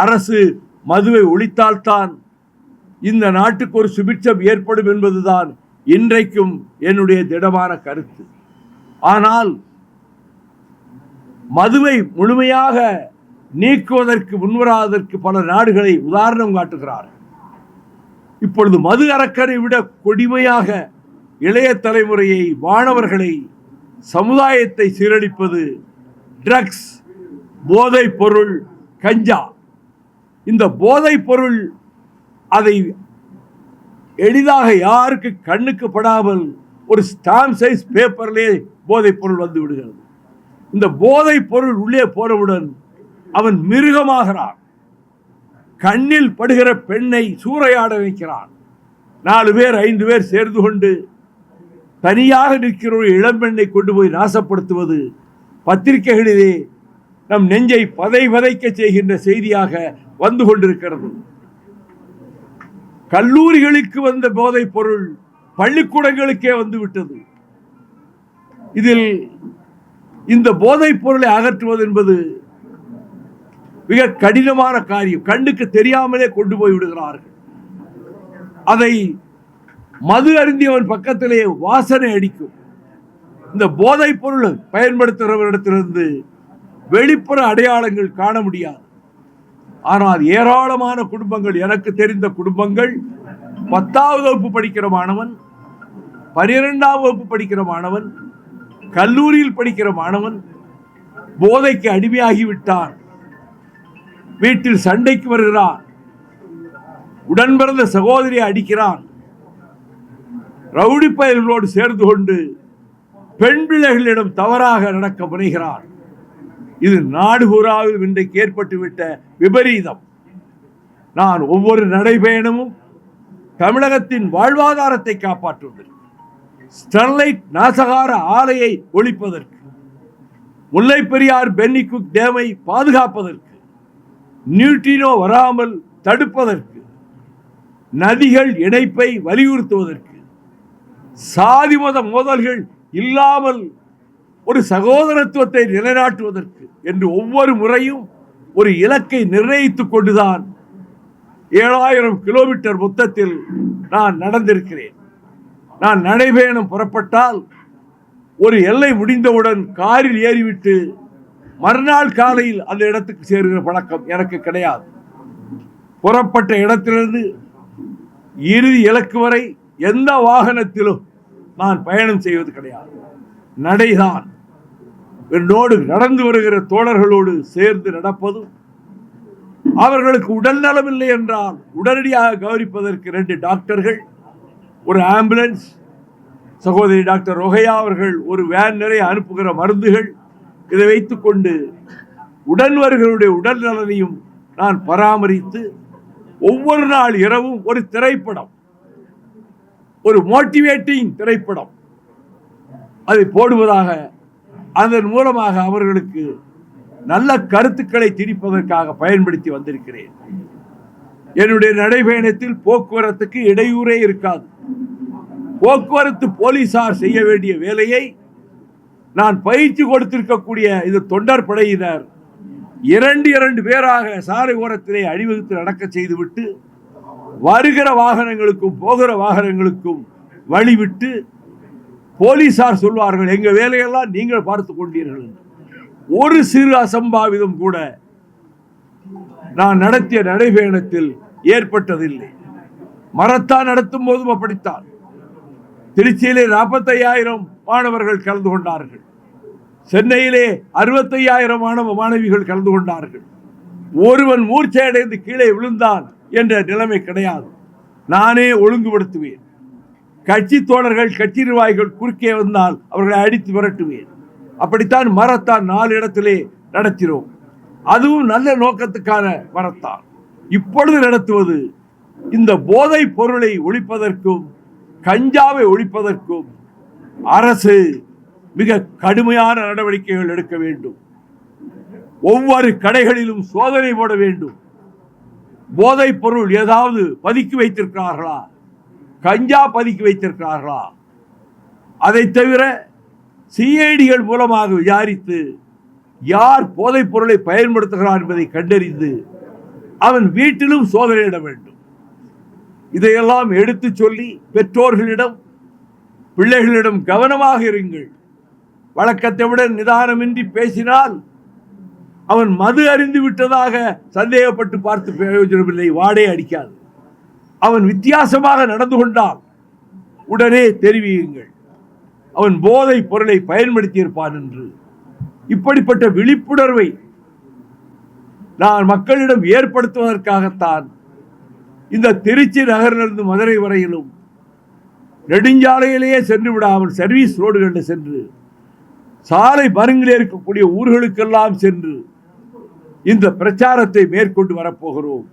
அரசு மதுவை ஒழித்தால்தான் இந்த நாட்டுக்கு ஒரு சுபிட்சம் ஏற்படும் என்பதுதான் இன்றைக்கும் என்னுடைய திடமான கருத்து. ஆனால் மதுவை முழுமையாக நீக்குவதற்கு முன்வராதற்கு பல நாடுகளை உதாரணம் காட்டுகிறார். இப்பொழுது மது அறக்கரை விட கொடுமையாக இளைய தலைமுறையை மாணவர்களை சமுதாயத்தை சீரழிப்பது ட்ரக்ஸ் போதைப் பொருள் கஞ்சா. இந்த போதைப் பொருள் அதை எளிதாக யாருக்கு கண்ணுக்கு படாமல் ஒரு ஸ்டாம்ப் சைஸ் பேப்பர்லே போதைப் பொருள் வந்து விடுகிறது. இந்த போதைப் பொருள் உள்ளே போனவுடன் அவன் மிருகமாகிறான். கண்ணில் படுகிற பெண்ணை சூறையாட வைக்கிறான். நாலு பேர் ஐந்து பேர் சேர்ந்து கொண்டு தனியாக நிற்கிற ஒரு இளம்பெண்ணை கொண்டு போய் நாசப்படுத்துவது பத்திரிகைகளிலே நம் நெஞ்சை பதை பதைக்க செய்கின்ற செய்தியாக வந்து கொண்டிருக்கிறது. கல்லூரிகளுக்கு வந்த போதைப் பொருள் பள்ளிக்கூடங்களுக்கே வந்து விட்டது. இதில் இந்த போதைப் பொருளை அகற்றுவது என்பது மிக கடினமான காரியம். கண்ணுக்கு தெரியாமலே கொண்டு போய் விடுகிறார்கள். அதை மது அருந்தியவன் பக்கத்திலே வாசனை அடிக்கும். இந்த போதைப் பொருள் பயன்படுத்துகிறவரிடத்திலிருந்து வெளிப்புற அடையாளங்கள் காண முடியாது. ஆனால் ஏராளமான குடும்பங்கள் எனக்கு தெரிந்த குடும்பங்கள் பத்தாவது வகுப்பு படிக்கிற மாணவன் பனிரெண்டாம் வகுப்பு படிக்கிற மாணவன் கல்லூரியில் படிக்கிற மாணவன் போதைக்கு அடிமையாகி விட்டான். வீட்டில் சண்டைக்கு வருகிறான். உடன் பிறந்த சகோதரியை அடிக்கிறான். ரவுடி பயல்களோடு சேர்ந்து கொண்டு பெண் பிள்ளைகளிடம் தவறாக நடக்க முனைகிறான். இது நாடு பூராவில் இன்றைக்கு ஏற்பட்டுவிட்ட விபரீதம். நான் ஒவ்வொரு நடைபயணமும் தமிழகத்தின் வாழ்வாதாரத்தை காப்பாற்றுவதற்கு ஸ்டெர்லைட் நாசகார ஆலையை ஒழிப்பதற்கு முல்லை பெரியார் பென்னிகுக் டேமை பாதுகாப்பதற்கு நியூட்ரினோ வராமல் தடுப்பதற்கு நதிகள் இணைப்பை வலியுறுத்துவதற்கு சாதி மத மோதல்கள் இல்லாமல் ஒரு சகோதரத்துவத்தை நிலைநாட்டுவதற்கு என்று ஒவ்வொரு முறையும் ஒரு இலக்கை நிர்ணயித்துக் கொண்டுதான் ஏழாயிரம் கிலோமீட்டர் மொத்தத்தில் நான் நடந்திருக்கிறேன். நான் நடைபயணம் புறப்பட்டால் ஒரு எல்லை முடிந்தவுடன் காரில் ஏறிவிட்டு மறுநாள் காலையில் அந்த இடத்துக்கு சேருகிற பழக்கம் எனக்கு கிடையாது. புறப்பட்ட இடத்திலிருந்து இறுதி இலக்கு வரை எந்த வாகனத்திலும் நான் பயணம் செய்வது கிடையாது. நடைதான். என்னோடு நடந்து வருகிற தோழர்களோடு சேர்ந்து நடப்பதும் அவர்களுக்கு உடல் நலமில்லை என்றால் உடனடியாக கவனிப்பதற்கு ரெண்டு டாக்டர்கள் ஒரு ஆம்புலன்ஸ் சகோதரி டாக்டர் ரொகையா அவர்கள் ஒரு வேன் நிறைய அனுப்புகிற மருந்துகள் இதை வைத்துக்கொண்டு உடன்வர்களுடைய உடல் நலனையும் நான் பராமரித்து ஒவ்வொரு நாள் இரவும் ஒரு திரைப்படம் ஒரு மோட்டிவேட்டிங் திரைப்படம். அதை போடுவதாக அதன் மூலமாக அவர்களுக்கு நல்ல கருத்துக்களை திணிப்பதற்காக பயன்படுத்தி வந்திருக்கிறேன். என்னுடைய நடைபயணத்தில் போக்குவரத்துக்கு இடையூறே இருக்காது. போக்குவரத்து போலீசார் செய்ய வேண்டிய வேலையை நான் பயிற்சி கொடுத்திருக்கக்கூடிய இந்த தொண்டர் படையினர் இரண்டு இரண்டு பேராக சாலை ஓரத்திலே அணிவகுத்து நடக்க செய்துவிட்டு வருகிற வாகனங்களுக்கும் போகிற வாகனங்களுக்கும் வழிவிட்டு போலீசார் சொல்வார்கள் எங்கள் வேலையெல்லாம் நீங்கள் பார்த்து கொண்டீர்கள். ஒரு சிறு அசம்பாவிதம் கூட நான் நடத்திய நடைபயணத்தில் ஏற்பட்டதில்லை. மரத்தான் நடத்தும் போதும் அப்படித்தான். திருச்சியிலே நாற்பத்தையாயிரம் மாணவர்கள் கலந்து கொண்டார்கள். சென்னையிலே அறுபத்தையாயிரம் மாணவ மாணவிகள் கலந்து கொண்டார்கள். ஒருவன் மூர்ச்சையடைந்து கீழே விழுந்தான் என்ற நிலைமை கிடையாது. நானே ஒழுங்குபடுத்துவேன். கட்சி தோழர்கள் கட்சி நிர்வாகிகள் குறுக்கே வந்தால் அவர்களை அடித்து விரட்டுவேன் அப்படித்தான் மரத்தான் நாலு இடத்திலே நடத்தினோம். அதுவும் நல்ல நோக்கத்துக்கான மரத்தான். இப்பொழுது நடத்துவது இந்த போதைப் பொருளை ஒழிப்பதற்கும் கஞ்சாவை ஒழிப்பதற்கும் அரசு மிக கடுமையான நடவடிக்கைகள் எடுக்க வேண்டும். ஒவ்வொரு கடைகளிலும் சோதனை போட வேண்டும். போதைப் பொருள் ஏதாவது பதுக்கி வைத்திருக்கிறார்களா? கஞ்சா பதுக்கி வைத்திருக்கிறார்களா? அதை தவிர சிஐடிகள் மூலமாக விசாரித்து யார் போதைப் பொருளை பயன்படுத்துகிறார் என்பதை கண்டறிந்து அவன் வீட்டிலும் சோதனையிட வேண்டும். இதையெல்லாம் எடுத்து சொல்லி பெற்றோர்களிடம் பிள்ளைகளிடம் கவனமாக இருங்கள். வழக்கத்தை விட நிதானமின்றி பேசினால் அவன் மது அறிந்து விட்டதாக சந்தேகப்பட்டு பார்த்து பிரயோஜனமில்லை வாடே அடிக்காது. அவன் வித்தியாசமாக நடந்து கொண்டால் உடனே தெரிவியுங்கள். அவன் போதை பொருளை பயன்படுத்தியிருப்பான் என்று. இப்படிப்பட்ட விழிப்புணர்வை நான் மக்களிடம் ஏற்படுத்துவதற்காகத்தான் இந்த திருச்சி நகரிலிருந்து மதுரை வரையிலும் நெடுஞ்சாலையிலேயே சென்று விடாமல் சர்வீஸ் ரோடுகளில் சென்று சாலை மருங்கிலே இருக்கக்கூடிய ஊர்களுக்கெல்லாம் சென்று இந்த பிரச்சாரத்தை மேற்கொண்டு வரப்போகிறோம்.